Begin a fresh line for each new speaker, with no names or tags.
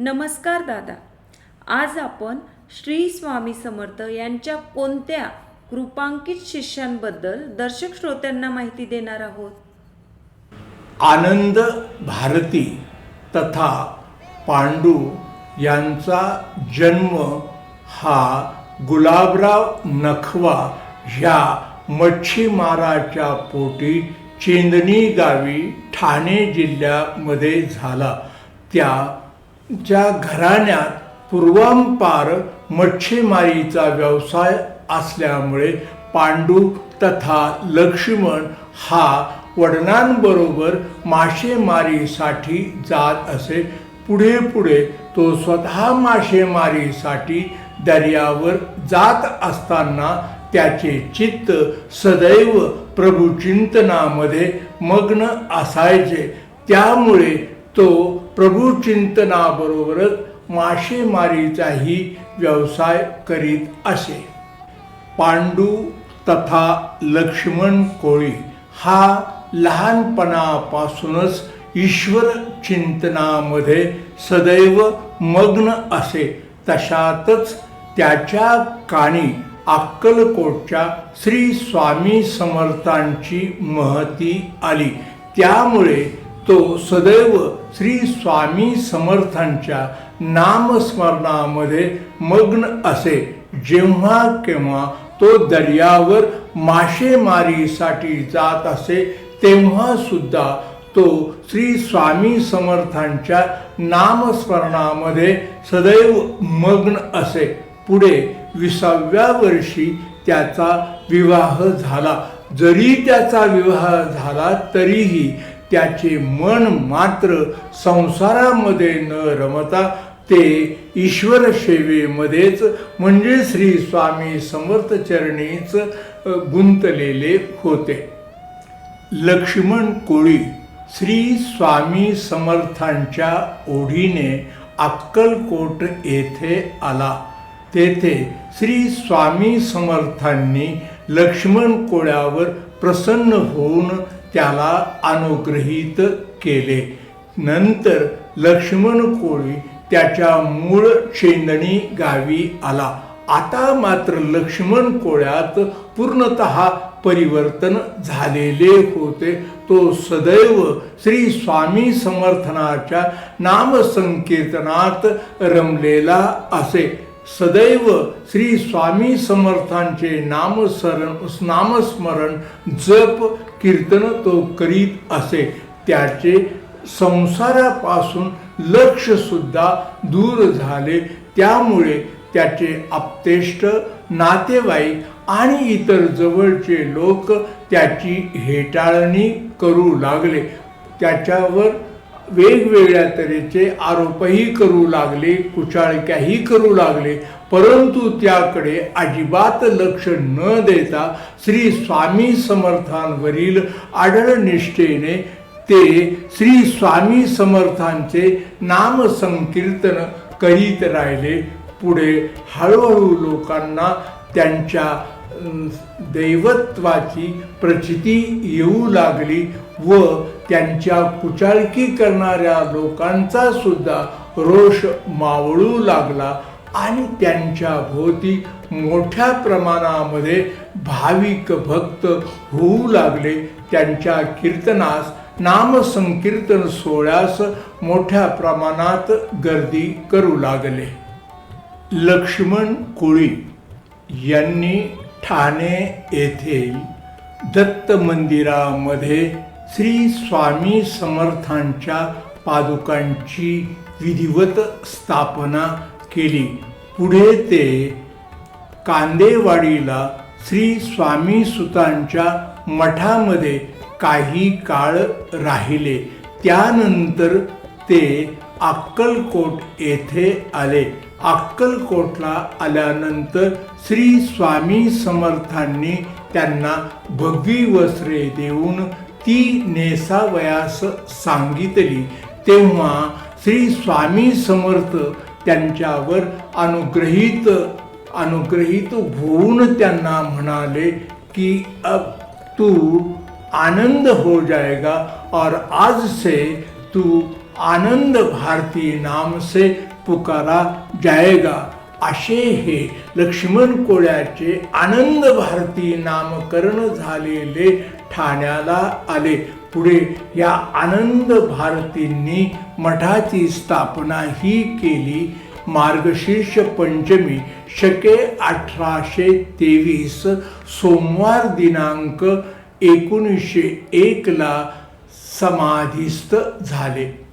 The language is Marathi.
नमस्कार दादा. आज आपण श्री स्वामी समर्थ यांच्या कोणत्या कृपांकित शिष्यांबद्दल दर्शक श्रोत्यांना माहिती देणार आहोत?
आनंद भारती तथा पांडू यांचा जन्म हा गुलाबराव नखवा ह्या मच्छीमाराच्या पोटी चेंदणी गावी ठाणे जिल्ह्यामध्ये झाला. त्या ज्या घराण्यात पूर्वांपार मच्छीमारीचा व्यवसाय असल्यामुळे पांडू तथा लक्ष्मण हा वडिलांबरोबर मासेमारीसाठी जात असे. पुढे पुढे तो स्वतः मासेमारीसाठी दर्यावर जात असताना त्याचे चित्त सदैव प्रभुचिंतनामध्ये मग्न असायचे. त्यामुळे तो प्रभू चिंतनाबरोबरच मासेमारीचाही व्यवसाय करीत असे. पांडू तथा लक्ष्मण कोळी हा लहानपणापासूनच ईश्वर चिंतनामध्ये सदैव मग्न असे. तशातच त्याच्या काणी अक्कलकोटच्या श्री स्वामी समर्थांची महती आली. त्यामुळे तो सदैव श्री स्वामी समर्थांच्या नामस्मरणामध्ये मग्न असे. जेव्हा केव्हा तो दर्यावर मासेमारीसाठी जात असे तेव्हा सुद्धा तो श्री स्वामी समर्थांच्या नामस्मरणामध्ये सदैव मग्न असे. पुढे विसाव्या वर्षी त्याचा विवाह झाला. जरी त्याचा विवाह झाला तरीही त्याचे मन मात्र संसारामध्ये न रमता ते ईश्वर सेवेमध्येच म्हणजे श्री स्वामी समर्थ चरणीच गुंतलेले होते. लक्ष्मण कोळी श्री स्वामी समर्थांच्या ओढीने अक्कलकोट येथे आला. तेथे श्री स्वामी समर्थांनी लक्ष्मण कोळ्यावर प्रसन्न होऊन त्याला अनुग्रहित केले. नंतर लक्ष्मण कोळी त्याच्या मूळ चेंदणी गावी आला. आता मात्र लक्ष्मण कोळ्यात पूर्णत परिवर्तन झालेले होते. तो सदैव श्री स्वामी समर्थनाच्या नामसंकीर्तनात रमलेला असे. सदैव श्री स्वामी समर्थांचे नामस्मरण नामस्मरण जप कीर्तन तो करीत असे. त्याचे संसारापासून लक्षसुद्धा दूर झाले. त्यामुळे त्याचे आपतेष्ट नातेवाईक आणि इतर जवळचे लोक त्याची हेटाळणी करू लागले. त्याच्यावर वेगवेगळ्या तऱ्हेचे आरोपही करू लागले कुचाळक्याही करू लागले परंतु त्याकडे अजिबात लक्ष न देता श्री स्वामी समर्थांवरील आढळ निष्ठेने ते श्री स्वामी समर्थांचे नामसंकीर्तन करीत राहिले. पुढे हळूहळू लोकांना त्यांच्या दैवत्वाची प्रचिती येऊ लागली व त्यांच्या कुचाळकी करणाऱ्या लोकांचा सुद्धा रोष मावळू लागला आणि त्यांच्या भोवती मोठ्या प्रमाणामध्ये भाविक भक्त होऊ लागले. त्यांच्या कीर्तनास नामसंकीर्तन सोहळ्यास मोठ्या प्रमाणात गर्दी करू लागले. लक्ष्मण कोळी यांनी ठाणे येथील दत्त मंदिरामध्ये श्री स्वामी समर्थांच्या पादुकांची विधिवत स्थापना केली. पुढे ते कांदेवाडीला श्री स्वामी सुतांच्या मठामध्ये काही काळ राहिले. त्यानंतर ते अक्कलकोट येथे आले. अक्कलकोटला आल्यानंतर श्री स्वामी समर्थांनी त्यांना भगवी वस्त्रे देऊन ती नेसावयास सांगितली. तेव्हा श्री स्वामी समर्थ त्यांच्यावर अनुग्रहित अनुग्रहित होऊन त्यांना म्हणाले की अब तू आनंद हो जाएगा और आज से तू आनंद भारती नाम से पुकारा जाएगा असे हे लक्ष्मण कोळ्याचे आनंद भारती नामकरण झालेले ठाण्याला आले. पुढे या आनंद भारतींनी मठाची स्थापना ही केली. मार्गशीर्ष पंचमी शके अठराशे तेवीस सोमवार दिनांक एकोणीसशे एकला समाधीस्थ झाले.